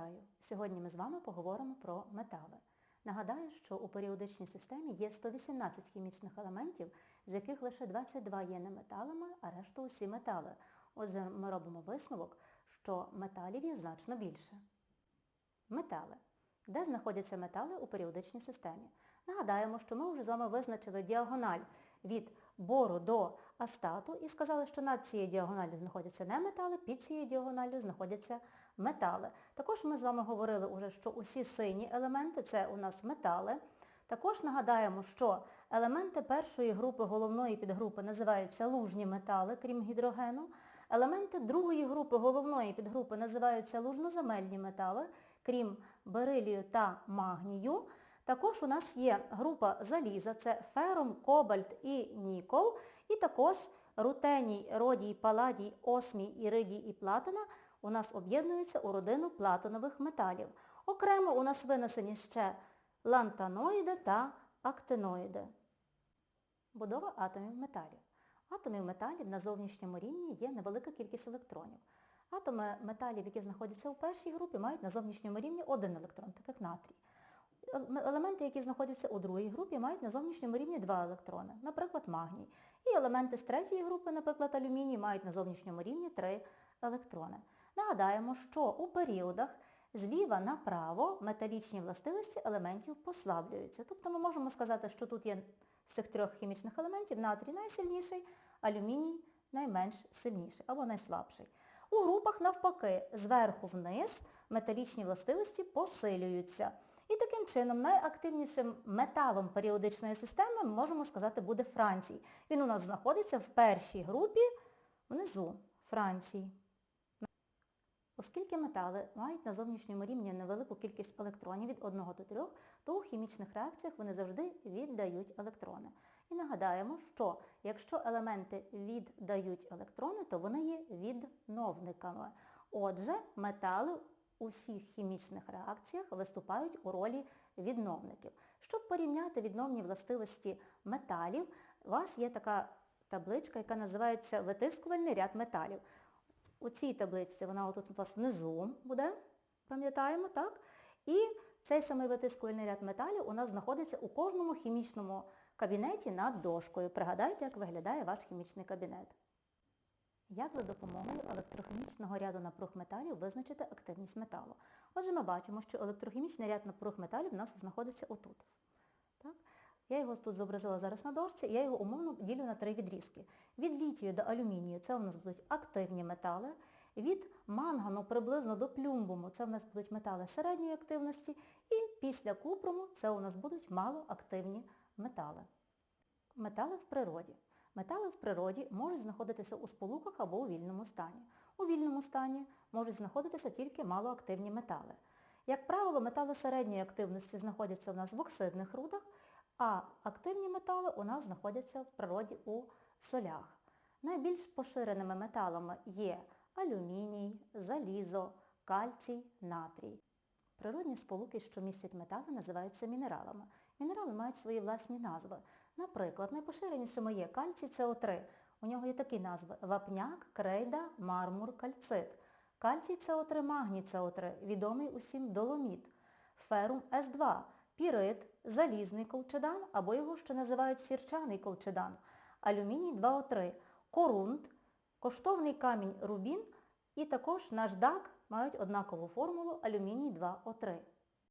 Вітаю! Сьогодні ми з вами поговоримо про метали. Нагадаю, що у періодичній системі є 118 хімічних елементів, з яких лише 22 є неметалами, а решта усі метали. Отже, ми робимо висновок, що металів є значно більше. Метали. Де знаходяться метали у періодичній системі? Нагадаємо, що ми вже з вами визначили діагональ від бору до астату і сказали, що над цією діагоналлю знаходяться не метали, під цією діагоналлю знаходяться метали. Також ми з вами говорили уже, що усі сині елементи це у нас метали. Також нагадаємо, що елементи першої групи головної підгрупи називаються лужні метали, крім гідрогену. Елементи другої групи головної підгрупи називаються лужноземельні метали, крім берилію та магнію. Також у нас є група заліза, це ферум, кобальт і нікол. І також рутеній, родій, паладій, осмій, іридій і платина у нас об'єднуються у родину платинових металів. Окремо у нас винесені ще лантаноїди та актиноїди. Будова атомів металів. Атомів металів на зовнішньому рівні є невелика кількість електронів. Атоми металів, які знаходяться у першій групі, мають на зовнішньому рівні один електрон, так як натрій. Елементи, які знаходяться у другій групі, мають на зовнішньому рівні два електрони, наприклад, магній. І елементи з третьої групи, наприклад, алюміній, мають на зовнішньому рівні три електрони. Нагадаємо, що у періодах зліва направо металічні властивості елементів послаблюються. Тобто ми можемо сказати, що тут є з цих трьох хімічних елементів натрій найсильніший, алюміній найменш сильніший або найслабший. У групах навпаки, зверху вниз металічні властивості посилюються. І таким чином найактивнішим металом періодичної системи, ми можемо сказати, буде Францій. Він у нас знаходиться в першій групі внизу Франції. Оскільки метали мають на зовнішньому рівні невелику кількість електронів від 1 до 3, то у хімічних реакціях вони завжди віддають електрони. І нагадаємо, що якщо елементи віддають електрони, то вони є відновниками. Отже, метали у всіх хімічних реакціях виступають у ролі відновників. Щоб порівняти відновні властивості металів, у вас є така табличка, яка називається витискувальний ряд металів. У цій табличці вона отут у вас внизу буде, пам'ятаємо, так? І цей самий витискувальний ряд металів у нас знаходиться у кожному хімічному кабінеті над дошкою. Пригадайте, як виглядає ваш хімічний кабінет. Як за допомогою електрохімічного ряду напруг металів визначити активність металу? Отже, ми бачимо, що електрохімічний ряд напруг металів у нас знаходиться отут. Так? Я його тут зобразила зараз на дошці, я його умовно ділю на три відрізки. Від літію до алюмінію це у нас будуть активні метали, від мангану приблизно до плюмбуму це у нас будуть метали середньої активності, і після купруму це у нас будуть малоактивні метали. Метали в природі. Метали в природі можуть знаходитися у сполуках або у вільному стані. У вільному стані можуть знаходитися тільки малоактивні метали. Як правило, метали середньої активності знаходяться у нас в оксидних рудах, а активні метали у нас знаходяться в природі у солях. Найбільш поширеними металами є алюміній, залізо, кальцій, натрій. Природні сполуки, що містять метали, називаються мінералами. Мінерали мають свої власні назви. Наприклад, найпоширенішими є кальцій СО3. У нього є такі назви вапняк, крейда, мармур, кальцит. Кальцій СО3, магній СО3, відомий усім доломіт. Ферум С2, пірит, залізний колчедан або його ще називають сірчаний колчедан. Алюміній 2О3, корунт, коштовний камінь рубін і також наждак мають однакову формулу алюміній 2О3.